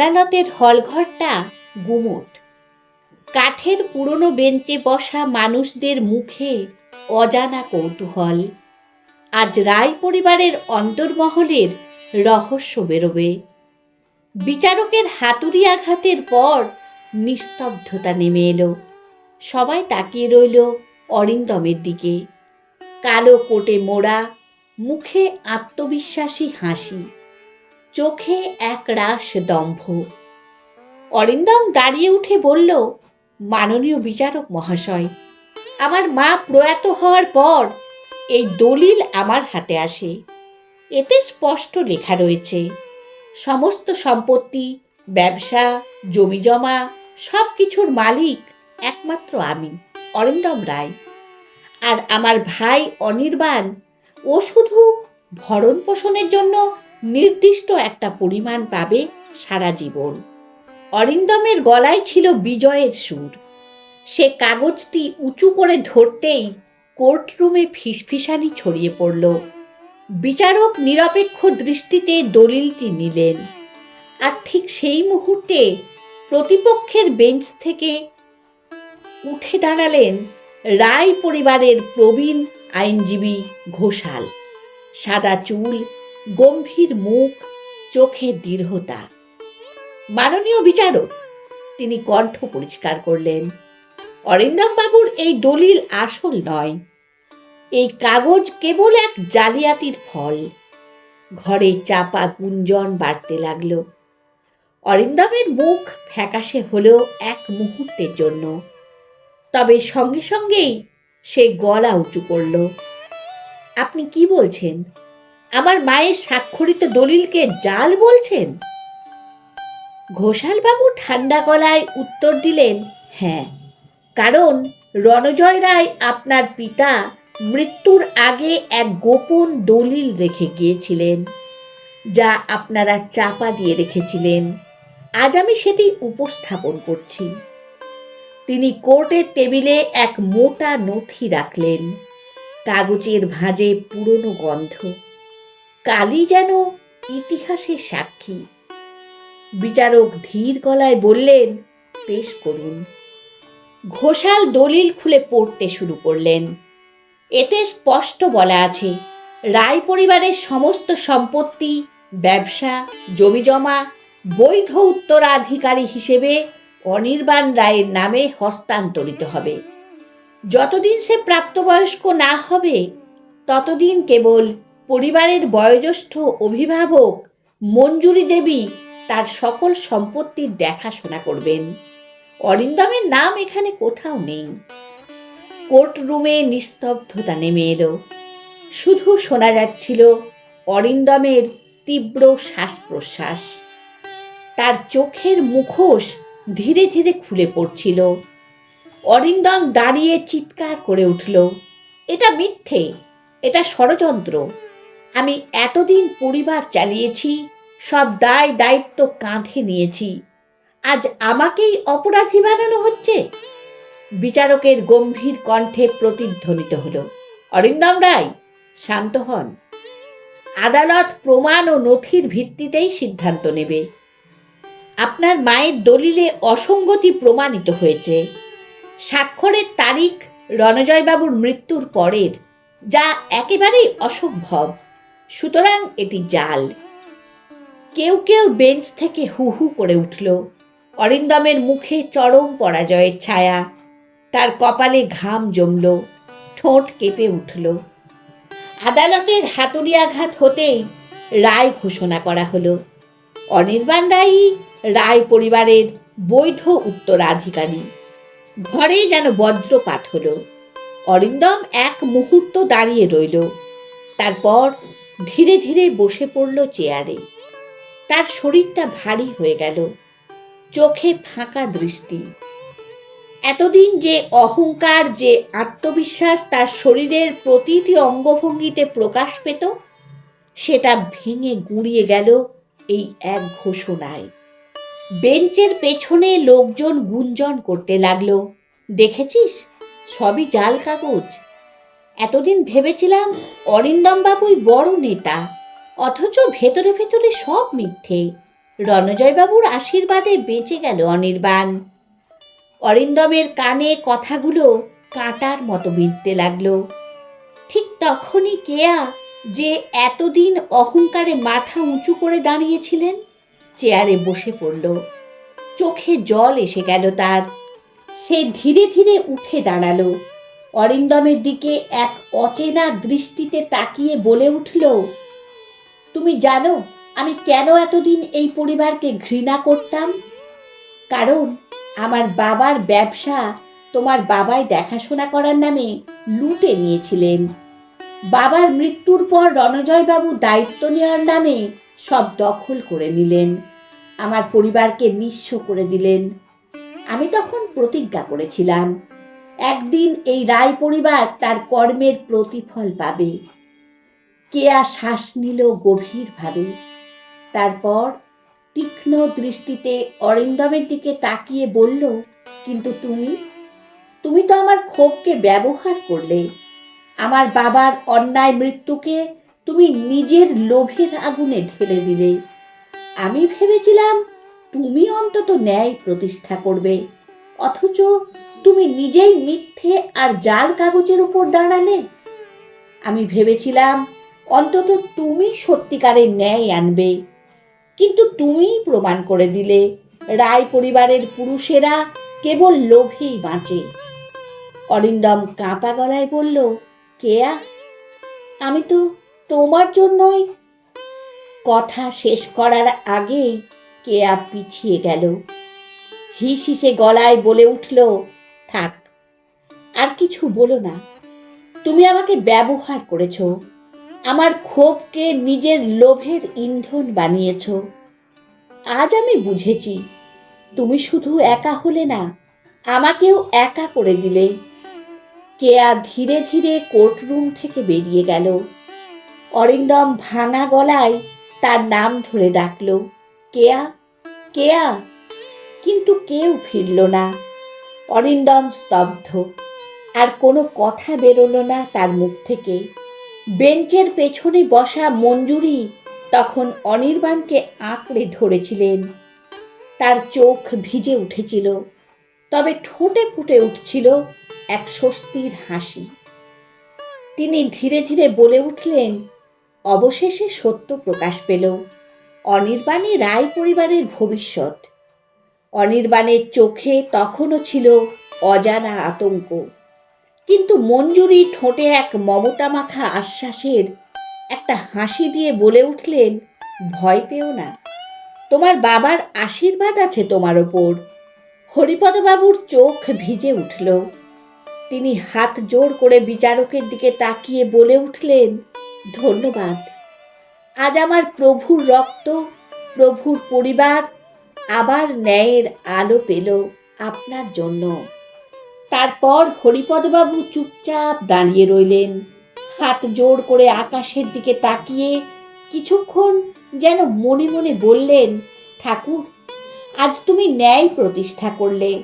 আদালতের হলঘরটা গুমোট। কাঠের পুরনো বেঞ্চে বসা মানুষদের মুখে অজানা কৌতূহল। আজ রায় পরিবারের অন্তর্মহলের রহস্য বেরোবে। বিচারকের হাতুড়ি আঘাতের পর নিস্তব্ধতা নেমে এলো। সবাই তাকিয়ে রইল অরিন্দমের দিকে। কালো কোটে মোড়া, মুখে আত্মবিশ্বাসী হাসি। চোখে এক রাস দম্ভ। অরিন্দম দাঁড়িয়ে উঠে বলল, মাননীয় বিচারক মহাশয়, আমার মা প্রয়াত হওয়ার পর এই দলিল আমার হাতে আসে। এতে স্পষ্ট লেখা রয়েছে, সমস্ত সম্পত্তি, ব্যবসা জমিজমা সব কিছুর মালিক একমাত্র আমি, অরিন্দম রায়। আর আমার ভাই অনির্বাণ ও শুধু ভরণ পোষণের জন্য নির্দিষ্ট একটা পরিমাণ পাবে সারা জীবন। অরিন্দমের গলায় ছিল বিজয়ের সুর। সে কাগজটি উঁচু করে ধরতেই কোর্টরুমে ফিসফিসানি ছড়িয়ে পড়ল। বিচারক নিরপেক্ষ দৃষ্টিতে দলিলটি নিলেন। আর ঠিক সেই মুহূর্তে প্রতিপক্ষের বেঞ্চ থেকে উঠে দাঁড়ালেন রায় পরিবারের প্রবীণ আইনজীবী ঘোষাল। সাদা চুল গম্ভীর মুখ, চোখে দৃঢ়তা। মাননীয় বিচারক, তিনি কণ্ঠ পরিষ্কার করলেন, অরিন্দম বাবুর এই দলিল আসল নয়। এই কাগজ কেবল এক জালিয়াতির ফল। ঘরে চাপা গুঞ্জন বাড়তে লাগল। অরিন্দমের মুখ ফ্যাকাশে হলো এক মুহূর্তের জন্য। তবে সঙ্গে সঙ্গেই সে গলা উঁচু করল, আপনি কি বলছেন? আমার মায়ের স্বাক্ষরিত দলিলকে জাল বলছেন? ঘোষালবাবু ঠান্ডা গলায় উত্তর দিলেন হ্যাঁ কারণ রণজয় রায় আপনার পিতা মৃত্যুর আগে এক গোপন দলিল রেখে গিয়েছিলেন, যা আপনারা চাপা দিয়ে রেখেছিলেন। আজ আমি সেটি উপস্থাপন করছি। তিনি কোর্টের টেবিলে এক মোটা নথি রাখলেন, কাগজের ভাঁজে পুরনো গন্ধ। কালি যেন ইতিহাসের সাক্ষী। বিচারক ধীর গলায় বললেন পেশ করুন। ঘোষাল দলিল খুলে পড়তে শুরু করলেন। এতে স্পষ্ট বলা আছে, রায় পরিবারের সমস্ত সম্পত্তি, ব্যবসা জমিজমা বৈধ উত্তরাধিকারী হিসেবে অনির্বাণ রায়ের নামে হস্তান্তরিত হবে। যতদিন সে প্রাপ্তবয়স্ক না হবে, ততদিন কেবল পরিবারের বয়োজ্যেষ্ঠ অভিভাবক মঞ্জুরি দেবী তার সকল সম্পত্তির দেখাশোনা করবেন। অরিন্দমের নাম এখানে কোথাও নেই। কোর্ট রুমে নিস্তব্ধতা নেমে এলো। শুধু শোনা যাচ্ছিল অরিন্দমের তীব্র শ্বাস প্রশ্বাস তার চোখের মুখোশ ধীরে ধীরে খুলে পড়ছিল। অরিন্দম দাঁড়িয়ে চিৎকার করে উঠল, এটা মিথ্যে, এটা ষড়যন্ত্র। আমি এতদিন পরিবার চালিয়েছি, সব দায় দায়িত্ব কাঁধে নিয়েছি। আজ আমাকেই অপরাধী বানানো হচ্ছে? বিচারকের গম্ভীর কণ্ঠে প্রতিধ্বনিত হল। অরিন্দম রায়, শান্ত হন। আদালত প্রমাণ ও নথির ভিত্তিতেই সিদ্ধান্ত নেবে। আপনার মায়ের দলিলে অসঙ্গতি প্রমাণিত হয়েছে। স্বাক্ষরের তারিখ রণজয়বাবুর মৃত্যুর পরের, যা একেবারেই অসম্ভব। সুতরাং এটি জাল। কেউ কেউ বেঞ্চ থেকে হু হু করে উঠল। অরিন্দমের মুখে চরম পরাজয়ের ছায়া। তার কপালে ঘাম জমল। ঠোঁট কেঁপে উঠল। আদালতের হাতুড়ি আঘাত হতেই রায় ঘোষণা করা হলো। অনির্বাণ রায়ই রায় পরিবারের বৈধ উত্তরাধিকারী। ঘরে যেন বজ্রপাত হলো। অরিন্দম এক মুহূর্ত দাঁড়িয়ে রইল। তারপর ধীরে ধীরে বসে পড়ল চেয়ারে। তার শরীরটা ভারী হয়ে গেল। চোখে ফাঁকা দৃষ্টি। এতদিন যে অহংকার, যে আত্মবিশ্বাস তার শরীরের প্রতিটি অঙ্গভঙ্গিতে প্রকাশ পেত, সেটা ভেঙে গুঁড়িয়ে গেল এই এক ঘোষণায়। বেঞ্চের পেছনে লোকজন গুঞ্জন করতে লাগল। দেখেছিস? সবই জাল কাগজ। এতদিন ভেবেছিলাম অরিন্দম বাবুই বড় নেতা, অথচ ভেতরে ভেতরে সব মিথ্যে। রণজয়বাবুর আশীর্বাদে বেঁচে গেল অনির্বাণ। অরিন্দমের কানে কথাগুলো কাঁটার মতো বিঁধতে লাগল। ঠিক তখনই কেয়া যে এতদিন অহংকারে মাথা উঁচু করে দাঁড়িয়েছিলেন, চেয়ারে বসে পড়ল। চোখে জল এসে গেল তার। সে ধীরে ধীরে উঠে দাঁড়াল। অরিন্দমের দিকে এক অচেনা দৃষ্টিতে তাকিয়ে বলে উঠল, তুমি জানো আমি কেন এতদিন এই পরিবারকে ঘৃণা করতাম? কারণ আমার বাবার ব্যবসা তোমার বাবাই দেখাশোনা করার নামে লুটে নিয়েছিলেন। বাবার মৃত্যুর পর রণজয়বাবু দায়িত্ব নেওয়ার নামে সব দখল করে নিলেন, আমার পরিবারকে নিঃস্ব করে দিলেন। আমি তখন প্রতিজ্ঞা করেছিলাম একদিন এই রায় পরিবার তার কর্মের প্রতিফল পাবে। কেয়া শ্বাস নিল গভীরভাবে। তারপর তীক্ষ্ণ দৃষ্টিতে অরিন্দমের দিকে তাকিয়ে বলল, কিন্তু তুমি? তুমি তো আমার ক্ষোভকে ব্যবহার করলে। আমার বাবার অন্যায় মৃত্যুকে তুমি নিজের লোভের আগুনে ঢেলে দিলে। আমি ভেবেছিলাম তুমি অন্তত ন্যায় প্রতিষ্ঠা করবে। অথচ তুমি নিজেই মিথ্যে আর জাল কাগজের উপর দাঁড়ালে? আমি ভেবেছিলাম, অন্তত তুমি সত্যিকারের ন্যায় আনবে। কিন্তু তুমিই প্রমাণ করে দিলে, রায় পরিবারের পুরুষেরা কেবল লোভেই বাঁচে। অরিন্দম কাঁপা গলায় বলল, কেয়া, আমি তো তোমার জন্যই কথা শেষ করার আগে কেয়া পিছিয়ে গেল। হিস হিসে গলায় বলে উঠল থাক, আর কিছু বলো না। তুমি আমাকে ব্যবহার করেছ। আমার ক্ষোভকে নিজের লোভের ইন্ধন বানিয়েছ। আজ আমি বুঝেছি, তুমি শুধু একা হলে না, আমাকেও একা করে দিলে। কেয়া ধীরে ধীরে কোর্টরুম থেকে বেরিয়ে গেল। অরিন্দম ভাঙা গলায় তার নাম ধরে ডাকল, কেয়া কেয়া! কিন্তু কেউ ফিরল না। অরিন্দম স্তব্ধ। আর কোনো কথা বেরোলো না তার মুখ থেকে বেঞ্চের পেছনে বসা মঞ্জুরি তখন অনির্বাণকে আঁকড়ে ধরেছিলেন। তার চোখ ভিজে উঠেছিল, তবে ঠোঁটে ফুটে উঠছিল এক স্বস্তির হাসি। তিনি ধীরে ধীরে বলে উঠলেন, অবশেষে সত্য প্রকাশ পেল। অনির্বাণী রায় পরিবারের ভবিষ্যৎ। অনির্বাণের চোখে তখনও ছিল অজানা আতঙ্ক। কিন্তু মঞ্জুরি ঠোঁটে এক মমতা মাখা আশ্বাসের একটা হাসি দিয়ে বলে উঠলেন, ভয় পেও না। তোমার বাবার আশীর্বাদ আছে তোমার ওপর। হরিপদবাবুর চোখ ভিজে উঠল। তিনি হাত জোর করে বিচারকের দিকে তাকিয়ে বলে উঠলেন, ধন্যবাদ। আজ আমার প্রভুর রক্ত, প্রভুর পরিবার আবার ন্যায়ের আলো পেল আপনার জন্য। তারপর হরিপদবাবু চুপচাপ দাঁড়িয়ে রইলেন। হাত জোর করে আকাশের দিকে তাকিয়ে কিছুক্ষণ যেন মনে মনে বললেন, ঠাকুর, আজ তুমি ন্যায় প্রতিষ্ঠা করলে।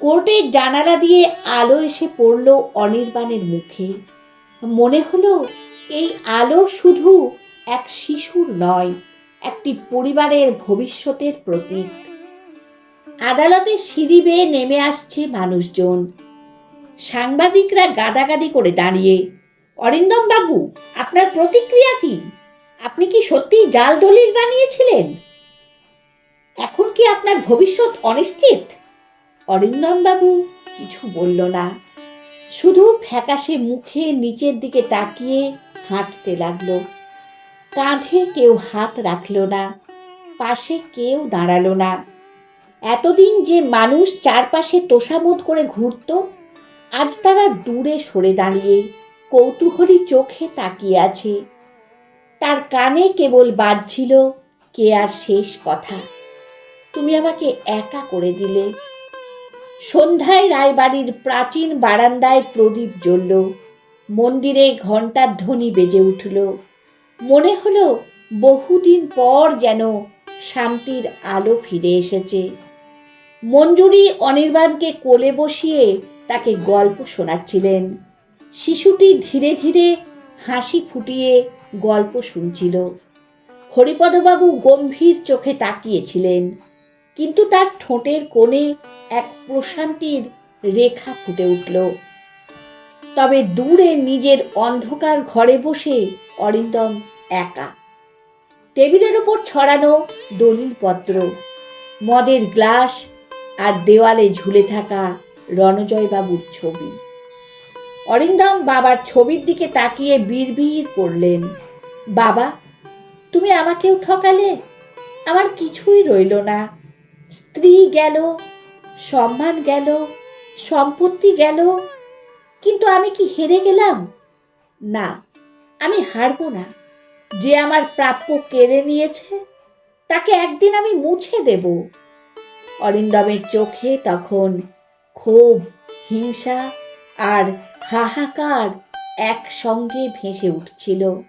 কোর্টের জানালা দিয়ে আলো এসে পড়ল অনির্বাণের মুখে। মনে হলো, এই আলো শুধু এক শিশুর নয় একটি পরিবারের ভবিষ্যতের প্রতীক। আদালতে সিঁড়ি বেয়ে নেমে আসছে মানুষজন। সাংবাদিকরা গাদাগাদি করে দাঁড়িয়ে, অরিন্দম বাবু, আপনার প্রতিক্রিয়া কি? আপনি কি সত্যি জাল দলিল বানিয়েছিলেন? এখন কি আপনার ভবিষ্যৎ অনিশ্চিত? অরিন্দম বাবু কিছু বলল না। শুধু ফ্যাকাশে মুখে নিচের দিকে তাকিয়ে হাঁটতে লাগল। কাঁধে কেউ হাত রাখল না, পাশে কেউ দাঁড়াল না। এতদিন যে মানুষ চারপাশে তোষামোদ করে ঘুরত, আজ তারা দূরে সরে দাঁড়িয়ে কৌতূহলী চোখে তাকিয়ে আছে। তার কানে কেবল বাজছিল, কে আর শেষ কথা? তুমি আমাকে একা করে দিলে। সন্ধ্যায় রায়বাড়ির প্রাচীন বারান্দায় প্রদীপ জ্বলল, মন্দিরে ঘণ্টার ধ্বনি বেজে উঠল। মনে হলো বহুদিন পর যেন শান্তির আলো ফিরে এসেছে। মঞ্জুরি অনির্বাণকে কোলে বসিয়ে তাকে গল্প শোনাচ্ছিলেন। শিশুটি ধীরে ধীরে হাসি ফুটিয়ে গল্প শুনছিল। হরিপদবাবু গম্ভীর চোখে তাকিয়েছিলেন, কিন্তু তার ঠোঁটের কোণে এক প্রশান্তির রেখা ফুটে উঠল। তবে দূরে নিজের অন্ধকার ঘরে বসে অরিন্দম একা। টেবিলের ওপর ছড়ানো দলিলপত্র মদের গ্লাস আর দেওয়ালে ঝুলে থাকা রণজয়বাবুর ছবি। অরিন্দম বাবার ছবির দিকে তাকিয়ে বিড়বিড় করলেন, বাবা, তুমি আমাকেও ঠকালে? আমার কিছুই রইল না। স্ত্রী গেল, সম্মান গেল, সম্পত্তি গেল, কিন্তু আমি কি হেরে গেলাম? না, আমি হারবো না। যে আমার প্রাপ্য কেড়ে নিয়েছে, তাকে একদিন আমি মুছে দেব। অরিন্দমের চোখে তখন ক্ষোভ, হিংসা আর হাহাকার একসঙ্গে ভেসে উঠছিল।